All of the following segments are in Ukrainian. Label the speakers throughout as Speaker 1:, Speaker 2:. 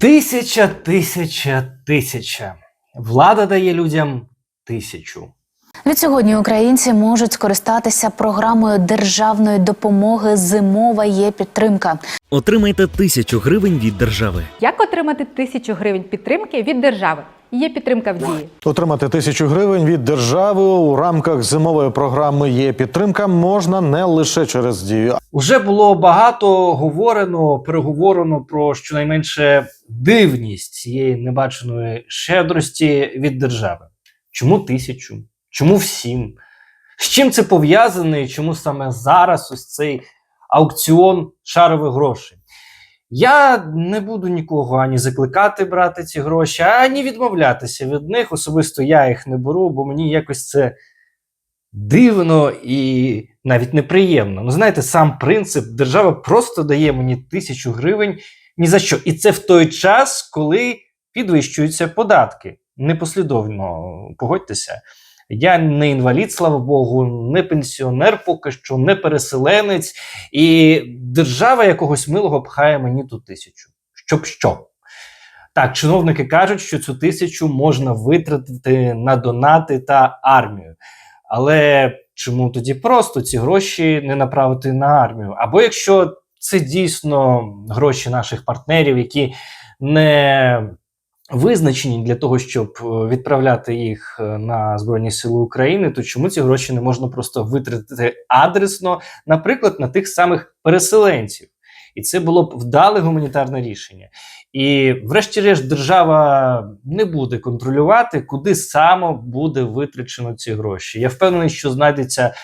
Speaker 1: Тисяча, тисяча, тисяча. Влада дає людям тисячу.
Speaker 2: Відсьогодні українці можуть скористатися програмою державної допомоги Зимова є підтримка.
Speaker 3: Отримайте тисячу гривень від держави.
Speaker 4: Як отримати тисячу гривень підтримки від держави? Є підтримка в дії.
Speaker 5: Отримати тисячу гривень від держави у рамках зимової програми є підтримка можна не лише через дію,
Speaker 1: Уже було багато говорено, переговорено про щонайменше дивність цієї небаченої щедрості від держави. Чому тисячу? Чому всім? З чим це пов'язане і чому саме зараз ось цей аукціон шарових грошей? Я не буду нікого ані закликати брати ці гроші, ані відмовлятися від них. Особисто я їх не беру, бо мені якось це дивно і навіть неприємно. Ну, знаєте, сам принцип держава просто дає мені тисячу гривень ні за що. І це в той час, коли підвищуються податки. Непослідовно погодьтеся. Я не інвалід, слава Богу, не пенсіонер поки що, не переселенець, і держава якогось милого пхає мені ту тисячу. Щоб що? Так, чиновники кажуть, що цю тисячу можна витратити на донати та армію. Але чому тоді просто ці гроші не направити на армію? Або якщо це дійсно гроші наших партнерів, які не визначені для того, щоб е, відправляти їх е, на Збройні Сили України, то чому ці гроші не можна просто витратити адресно, наприклад, на тих самих переселенців? І це було б вдале гуманітарне рішення. І, врешті-решт, держава не буде контролювати, куди саме буде витрачено ці гроші. Я впевнений, що знайдеться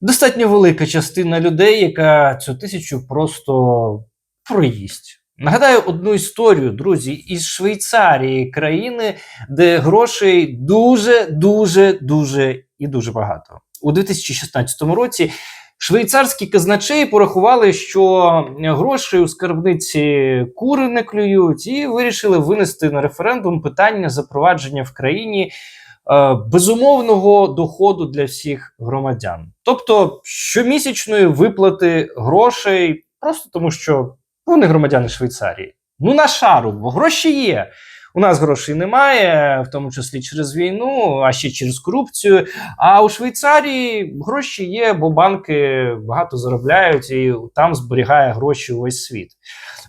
Speaker 1: достатньо велика частина людей, яка цю тисячу просто проїсть. Нагадаю одну історію, друзі, із Швейцарії, країни, де грошей дуже, дуже, дуже і дуже багато. У 2016 році швейцарські казначеї порахували, що грошей у скарбниці кури не клюють, і вирішили винести на референдум питання запровадження в країні е, безумовного доходу для всіх громадян, тобто щомісячної виплати грошей, просто тому що вони громадяни Швейцарії. Ну на шару, бо гроші є. У нас грошей немає, в тому числі через війну, а ще через корупцію. А у Швейцарії гроші є, бо банки багато заробляють і там зберігає гроші увесь світ.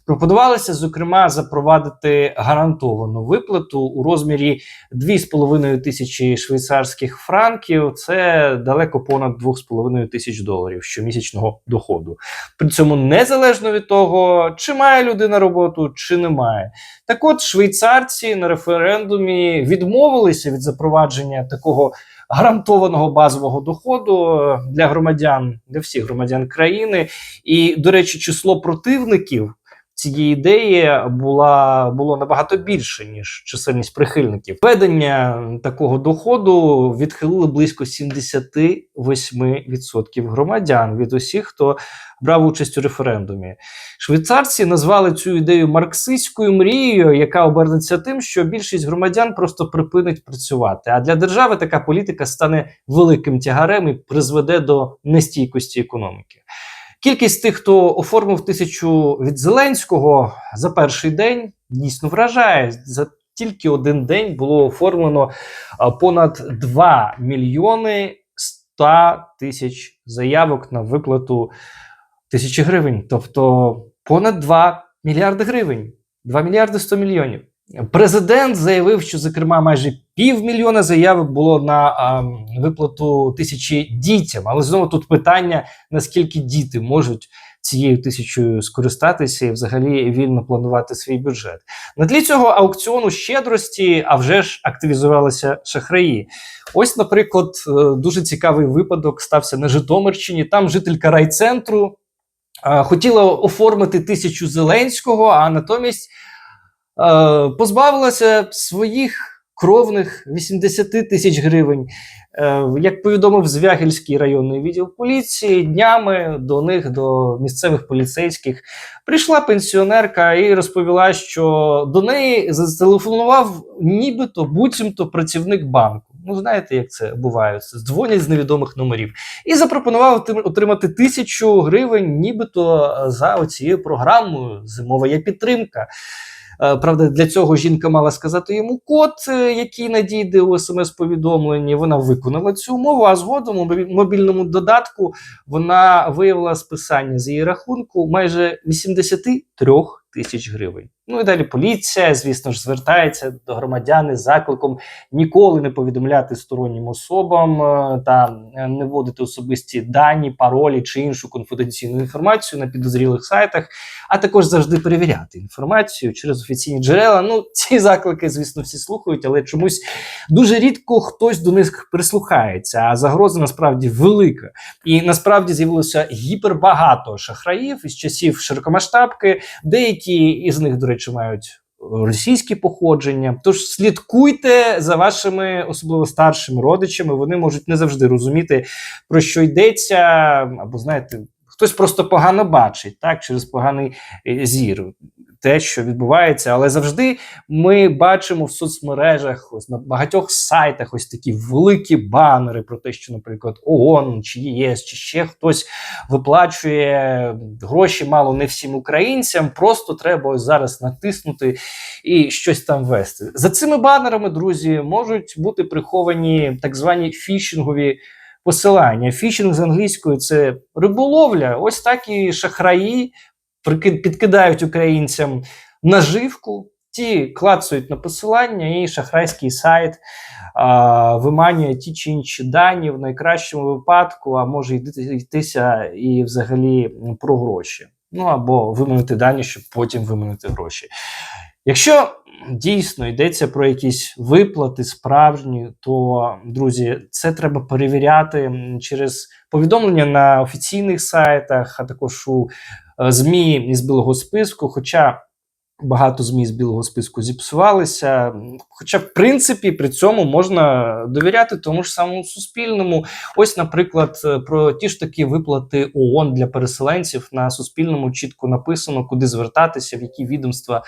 Speaker 1: Пропонувалося, зокрема, запровадити гарантовану виплату у розмірі 2,5 тисячі швейцарських франків. Це далеко понад 2,5 тисяч доларів щомісячного доходу. При цьому незалежно від того, чи має людина роботу, чи не має. Так от швейцарці на референдумі відмовилися від запровадження такого гарантованого базового доходу е, для громадян, для всіх громадян країни. І, до речі, число противників. Цієї ідеї була було набагато більше ніж чисельність прихильників. Введення такого доходу відхилили близько 78% громадян від усіх, хто брав участь у референдумі. Швейцарці назвали цю ідею марксистською мрією, яка обернеться тим, що більшість громадян просто припинить працювати. А для держави така політика стане великим тягарем і призведе до нестійкості економіки. Кількість тих, хто оформив тисячу від Зеленського за перший день, дійсно вражає. За тільки один день було оформлено понад 2 мільйони 100 тисяч заявок на виплату тисячі гривень, тобто понад 2 мільярди гривень, 2 мільярди 100 мільйонів. Президент заявив, що зокрема майже півмільйона заявок було на а, виплату тисячі дітям. Але знову тут питання: наскільки діти можуть цією тисячою скористатися і взагалі вільно планувати свій бюджет. На тлі цього аукціону щедрості, а вже ж активізувалися шахраї. Ось, наприклад, е, дуже цікавий випадок стався на Житомирщині. Там жителька райцентру хотіла оформити тисячу Зеленського, а натомість е, позбавилася своїх кровних 80 тисяч гривень. Е, Як повідомив Звягельський районний відділ поліції, днями до них, до місцевих поліцейських, прийшла пенсіонерка і розповіла, що до неї зателефонував нібито буцімто працівник банку. Ну, знаєте, як це буває? Дзвонять з невідомих номерів. І запропонував отримати тисячу гривень, нібито за оцією програмою Зимова є підтримка. Е, Правда, для цього жінка мала сказати йому код, е, який надійде у смс-повідомленні. Вона виконала цю умову, а згодом у мобільному додатку вона виявила списання з її рахунку майже 83 тисяч гривень. Ну і далі поліція, звісно ж, звертається до громадян із закликом ніколи не повідомляти стороннім особам е, та е, не вводити особисті дані, паролі чи іншу конфіденційну інформацію на підозрілих сайтах, а також завжди перевіряти інформацію через офіційні джерела. Ну, ці заклики, звісно, всі слухають, але чомусь дуже рідко хтось до них прислухається. А загроза насправді велика. І насправді з'явилося гіпербагато шахраїв із часів широкомасштабки. Деякі із них, до речі, мають. Російські походження, тож слідкуйте за вашими особливо старшими родичами. Вони можуть не завжди розуміти про що йдеться, або знаєте, хтось просто погано бачить так через поганий е, зір. Те, що відбувається, але завжди ми бачимо в соцмережах, ось на багатьох сайтах, ось такі великі банери про те, що, наприклад, ООН чи ЄС, чи ще хтось виплачує гроші мало не всім українцям. Просто треба ось зараз натиснути і щось там вести. За цими банерами, друзі, можуть бути приховані так звані фішингові посилання. Фішинг з англійською це риболовля. Ось так і шахраї підкидають українцям наживку. Ті клацають на посилання, і шахрайський сайт а, виманює ті чи інші дані в найкращому випадку, а може йти- йтися і взагалі про гроші. Ну або виманити дані, щоб потім виманити гроші. Якщо дійсно йдеться про якісь виплати справжні, то друзі, це треба перевіряти через повідомлення на офіційних сайтах, а також у е, ЗМІ із білого списку. Хоча багато ЗМІ з білого списку зіпсувалися. Хоча, в принципі, при цьому можна довіряти тому ж самому суспільному. Ось, наприклад, е, про ті ж такі виплати ООН для переселенців на суспільному чітко написано, куди звертатися, в які відомства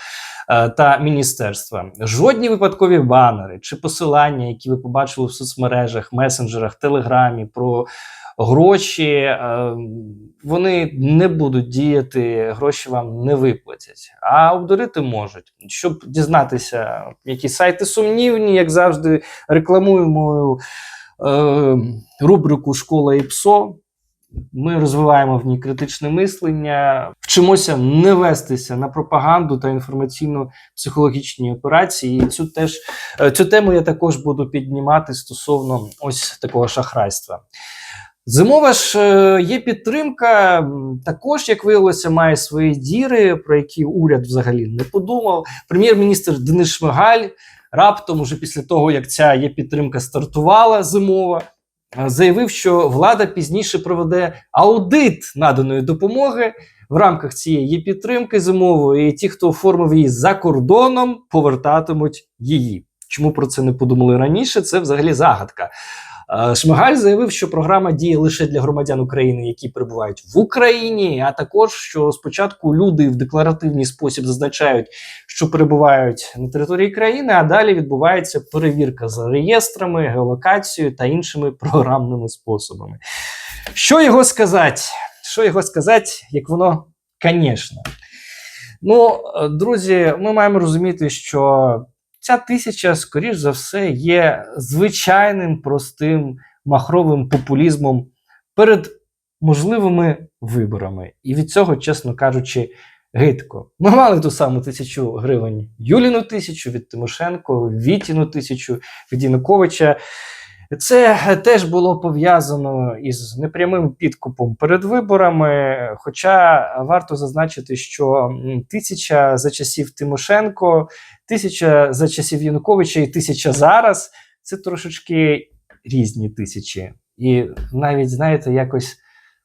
Speaker 1: е, та міністерства. Жодні випадкові банери чи посилання, які ви побачили в соцмережах, месенджерах, телеграмі про гроші, е, вони не будуть діяти, гроші вам не виплатять, а обдурити можуть. Щоб дізнатися, які сайти сумнівні, як завжди, рекламуємо е, рубрику Школа і ПСО. Ми розвиваємо в ній критичне мислення, вчимося не вестися на пропаганду та інформаційно-психологічні операції. І цю теж е, цю тему я також буду піднімати стосовно ось такого шахрайства. Зимова ж е, є підтримка, також, як виявилося, має свої діри, про які уряд взагалі не подумав. Прем'єр-міністр Денис Шмигаль раптом, уже після того, як ця є підтримка стартувала зимова, е, заявив, що влада пізніше проведе аудит наданої допомоги в рамках цієї є підтримки зимової, і ті, хто оформив її за кордоном, повертатимуть її. Чому про це не подумали раніше? Це взагалі загадка. Е, Шмигаль заявив, що програма діє лише для громадян України, які перебувають в Україні, а також що спочатку люди в декларативний спосіб зазначають, що перебувають на території країни, а далі відбувається перевірка за реєстрами, геолокацією та іншими програмними способами. Що його сказати? Що його сказати, як воно, звісно. Ну, е, друзі, ми маємо розуміти, що ця тисяча, скоріш за все, є звичайним простим махровим популізмом перед можливими виборами. І від цього, чесно кажучи, гидко. Ми мали ту саму тисячу гривень Юліну тисячу від Тимошенко, Вітіну тисячу від Януковича. Це теж було пов'язано із непрямим підкупом перед виборами. Хоча варто зазначити, що тисяча за часів Тимошенко, тисяча за часів Януковича і тисяча зараз це трошечки різні тисячі. І навіть, знаєте, якось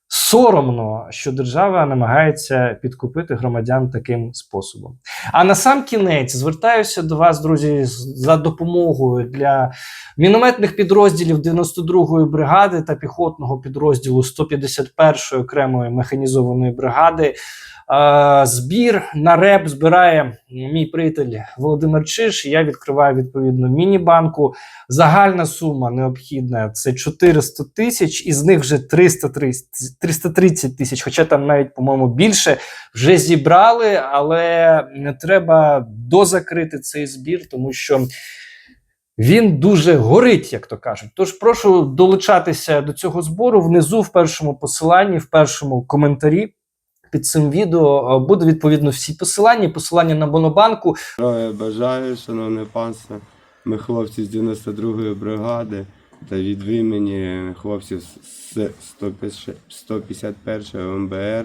Speaker 1: соромно, що держава намагається підкупити громадян таким способом. А на сам кінець звертаюся до вас, друзі, за допомогою для мінометних підрозділів 92-ї бригади та піхотного підрозділу 151-ї окремої механізованої бригади. Е, Збір на реп збирає мій приятель Володимир Чиш. Я відкриваю відповідно міні-банку. Загальна сума необхідна це 400 тисяч, із них вже 330 330 тисяч, хоча там навіть, по-моєму, більше вже зібрали, але не треба дозакрити цей збір, тому що він дуже горить, як то кажуть. Тож прошу долучатися до цього збору внизу в першому посиланні, в першому коментарі. Під цим відео е, буде відповідно всі посилання, посилання на Монобанку,
Speaker 6: Здоров'я бажаю, шановне панство. Ми хлопці з 92-ї бригади та від імені хлопців з 151-ї МБР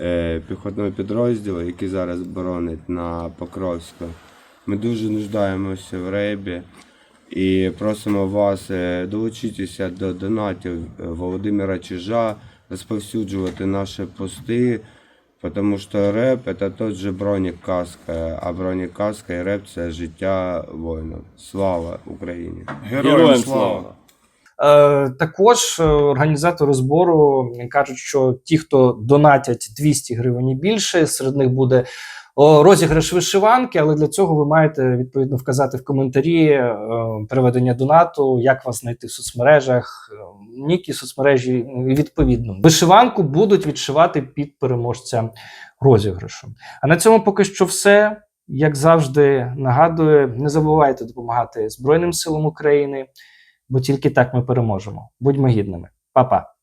Speaker 6: е, піхотного підрозділу, який зараз боронить на Покровську. Ми дуже нуждаємося в рейбі і просимо вас е, долучитися до донатів е, Володимира Чижа, розповсюджувати наші пости. Потому что рэп это тот же бронік каска, а бронік каска і реп це життя воїнів. Слава Україні!
Speaker 7: Героям слава!
Speaker 1: Е, також е, організатори збору кажуть, що ті, хто донатять 200 гривень і більше, серед них буде розіграш вишиванки, але для цього ви маєте відповідно вказати в коментарі е, переведення донату, як вас знайти в соцмережах, ніки соцмережі відповідно. Вишиванку будуть відшивати під переможця розіграшу. А на цьому поки що все. Як завжди, нагадую, не забувайте допомагати Збройним силам України бо тільки так ми переможемо. Будьмо гідними. Па-па.